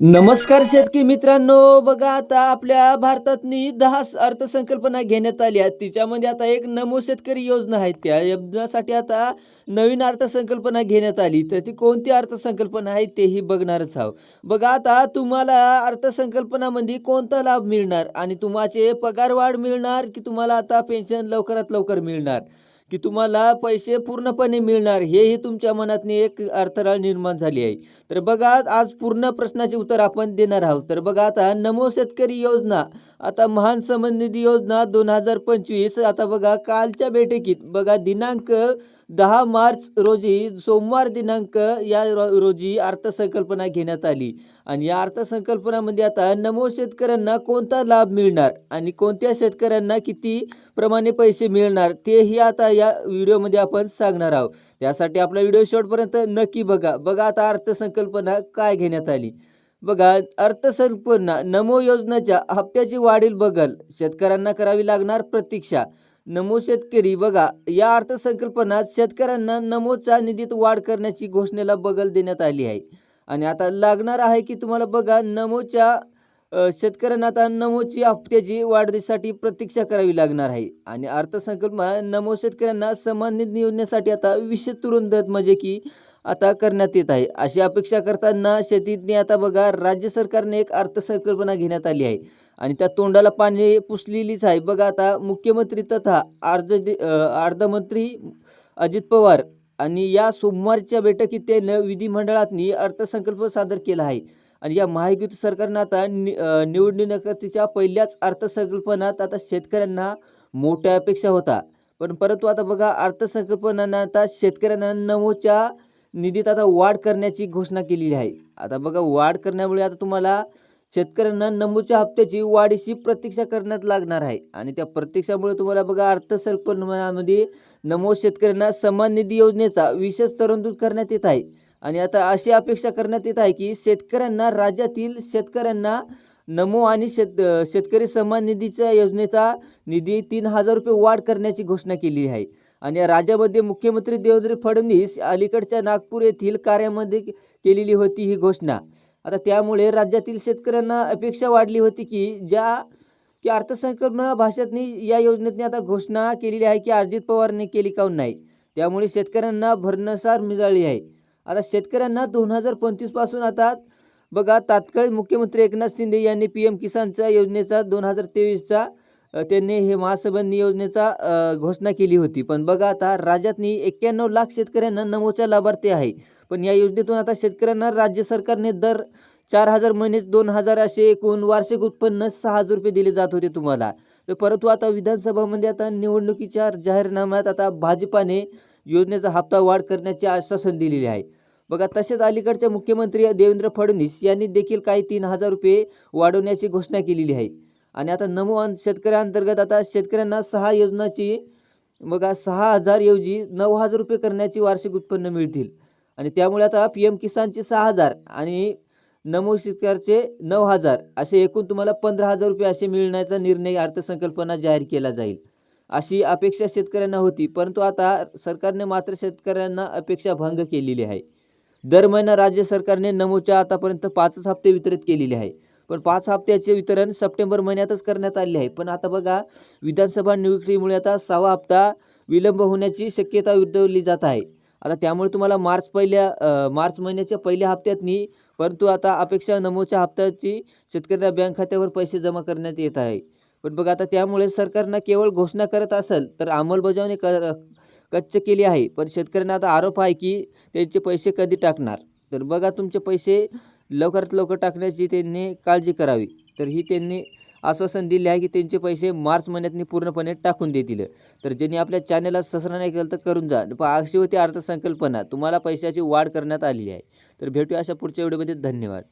नमस्कार शेतकी मित्रांनो बघा आता आपल्या भारतातनी दहा अर्थसंकल्पना घेण्यात आल्या तिच्यामध्ये आता एक नमो शेतकरी योजना आहे. त्या योजनासाठी आता नवीन अर्थसंकल्पना घेण्यात आली. तर ती कोणती अर्थसंकल्पना आहे तेही बघणारच आहोत. बघा आता तुम्हाला अर्थसंकल्पनामध्ये कोणता लाभ मिळणार? आणि तुमचे पगारवाढ मिळणार की तुम्हाला आता पेन्शन लवकरात लवकर मिळणार? की तुम्हाला पैसे पूर्णपणे मिळणार हेही तुमच्या मनातनी एक अडथळा निर्माण झाली आहे. तर बघा आज पूर्ण प्रश्नाचे उत्तर आपण देणार आहोत. तर बघा आता नमो शेतकरी योजना आता महान सन्मान निधी योजना दोन हजार पंचवीस आता बघा कालच्या बैठकीत बघा दिनांक दहा मार्च रोजी सोमवार दिनांक या रो- रोजी अर्थसंकल्पना घेण्यात आली. आणि या अर्थसंकल्पनामध्ये आता नमो शेतकऱ्यांना कोणता लाभ मिळणार आणि कोणत्या शेतकऱ्यांना किती प्रमाणे पैसे मिळणार तेही आता या व्हिडिओमध्ये आपण सांगणार आहोत. त्यासाठी आपला व्हिडिओ शेवटपर्यंत नक्की बघा. बघा आता अर्थसंकल्पना काय घेण्यात आली. बघा अर्थसंकल्पना नमो योजनेच्या हप्त्याची वाढील बगल शेतकऱ्यांना करावी लागणार प्रतीक्षा. नमो शेतकरी बघा या अर्थसंकल्पनात शेतकऱ्यांना नमोच्या निधीत वाढ करण्याची घोषणेला बगल देण्यात आली आहे. आणि आता लागणार आहे की तुम्हाला बघा नमोच्या शेतकऱ्यांना आता नमोची हप्त्याची वाढीसाठी प्रतीक्षा करावी लागणार आहे. आणि अर्थसंकल्प नमो शेतकऱ्यांना समान निधी योजनेसाठी आता विशेष तुरुंदत म्हणजे की आता करण्यात येत आहे. अशी अपेक्षा करताना शेतीतनी आता बघा राज्य सरकारने एक अर्थसंकल्पना घेण्यात आली आहे. आणि त्या तोंडाला पाणी पुसलेलीच आहे. बघा आता मुख्यमंत्री तथा अर्ज अर्थमंत्री अजित पवार आणि या सोमवारच्या बैठकीत त्यानं विधिमंडळातनी अर्थसंकल्प सादर केला आहे. आणि या महायुती सरकारनं आता नि निवडणुकीच्या पहिल्याच अर्थसंकल्पनात आता शेतकऱ्यांना मोठ्या अपेक्षा होता. पण परंतु आता बघा अर्थसंकल्पनानं आता शेतकऱ्यांना नमोच्या निधीत आता वाढ करण्याची घोषणा केलेली आहे. आता बघा वाढ करण्यामुळे आता तुम्हाला शेतकऱ्यांना नमोच्या हप्त्याची वाढीची प्रतीक्षा करण्यात लागणार आहे. आणि त्या प्रतीक्षामुळे तुम्हाला बघा अर्थसंकल्पनामध्ये नमो शेतकऱ्यांना सन्मान निधी योजनेचा विशेष तरतूद करण्यात येत आहे. आणि आता अशी अपेक्षा करण्यात येत आहे की शेतकऱ्यांना राज्यातील शेतकऱ्यांना नमो आणि शेत शेतकरी सन्मान निधीच्या योजनेचा निधी तीन हजार रुपये वाढ करण्याची घोषणा केली आहे. आणि राज्यामध्ये मुख्यमंत्री देवेंद्र फडणवीस अलीकडच्या नागपूर येथील कार्यामध्ये केलेली होती ही घोषणा. आता त्यामुळे राज्यातील शेतकऱ्यांना अपेक्षा वाढली होती की ज्या की अर्थसंकल्पना भाषेतनी या योजनेतनी आता घोषणा केलेली आहे की अजित पवारने केली काऊन नाही. त्यामुळे शेतकऱ्यांना भरणसार मिळाली आहे. आता शेतकऱ्यांना दोन हजार पंचवीसपासून आता बघा तात्काळ मुख्यमंत्री एकनाथ शिंदे यांनी पी एम किसानच्या योजनेचा दोन हजार तेवीसचा त्यांनी हे महासंबंधी योजनेचा घोषणा केली होती. पण बघा आता राज्यातनी एक्क्याण्णव लाख शेतकऱ्यांना नमोच्या लाभार्थी आहे. पण या योजनेतून आता शेतकऱ्यांना राज्य सरकारने दर चार हजार महिनेच दोन हजार असे एकूण वार्षिक उत्पन्न सहा हजार रुपये दिले जात होते तुम्हाला. तर परंतु आता विधानसभामध्ये आता निवडणुकीच्या जाहीरनाम्यात आता भाजपाने योजनेचा हप्ता वाढ करण्याचे आश्वासन दिलेले आहे. बघा तसेच अलीकडच्या मुख्यमंत्री देवेंद्र फडणवीस यांनी देखील काही तीन हजार रुपये वाढवण्याची घोषणा केलेली आहे. आणि आता नमो शेतकऱ्यांतर्गत आता शेतकऱ्यांना सहा योजनाची बघा सहा हजार ऐवजी नऊ हजार रुपये करण्याची वार्षिक उत्पन्न मिळतील. आणि त्यामुळे आता पी एम किसानचे सहा हजार आणि नमो शेतकऱ्याचे नऊ हजार असे एकूण तुम्हाला पंधरा हजार रुपये असे मिळण्याचा निर्णय अर्थसंकल्पना जाहीर केला जाईल. अशी अपेक्षा शेतकऱ्यांना होती परंतु आता सरकारने मात्र शेतकऱ्यांना अपेक्षा भंग केलेली आहे. दर महिना राज्य सरकारने नमोच्या आतापर्यंत पाचच हप्ते वितरित केलेले आहे. पण पाच हप्त्याचे वितरण सप्टेंबर महिन्यातच करण्यात आले आहे. पण आता बघा विधानसभा निवडणुकीमुळे आता सहावा हप्ता विलंब होण्याची शक्यता वर्तवली जात आहे. आता त्यामुळे तुम्हाला मार्च पहिल्या मार्च महिन्याच्या पहिल्या हप्त्यातनी परंतु आता अपेक्षा नमोच्या हप्त्याची शेतकऱ्यांना बँक खात्यावर पैसे जमा करण्यात येत आहे. पण बघा आता त्यामुळे सरकारनं केवळ घोषणा करत असेल तर अंमलबजावणी कर कच्च केली आहे. पण शेतकऱ्यांना आता आरोप आहे की त्यांचे पैसे कधी टाकणार? तर बघा तुमचे पैसे लवकरात लवकर टाकण्याची त्यांनी काळजी करावी. तर ही त्यांनी आश्वासन दिले आहे की त्यांचे पैसे मार्च महिन्यातनी पूर्णपणे टाकून देतील. तर ज्यांनी आपल्या चॅनलला सबस्क्राईब नाही केलं तर करून जा. अशी होती अर्थसंकल्पना तुम्हाला पैशाची वाढ करण्यात आलेली आहे. तर भेटूया अशा पुढच्या व्हिडिओमध्ये. धन्यवाद.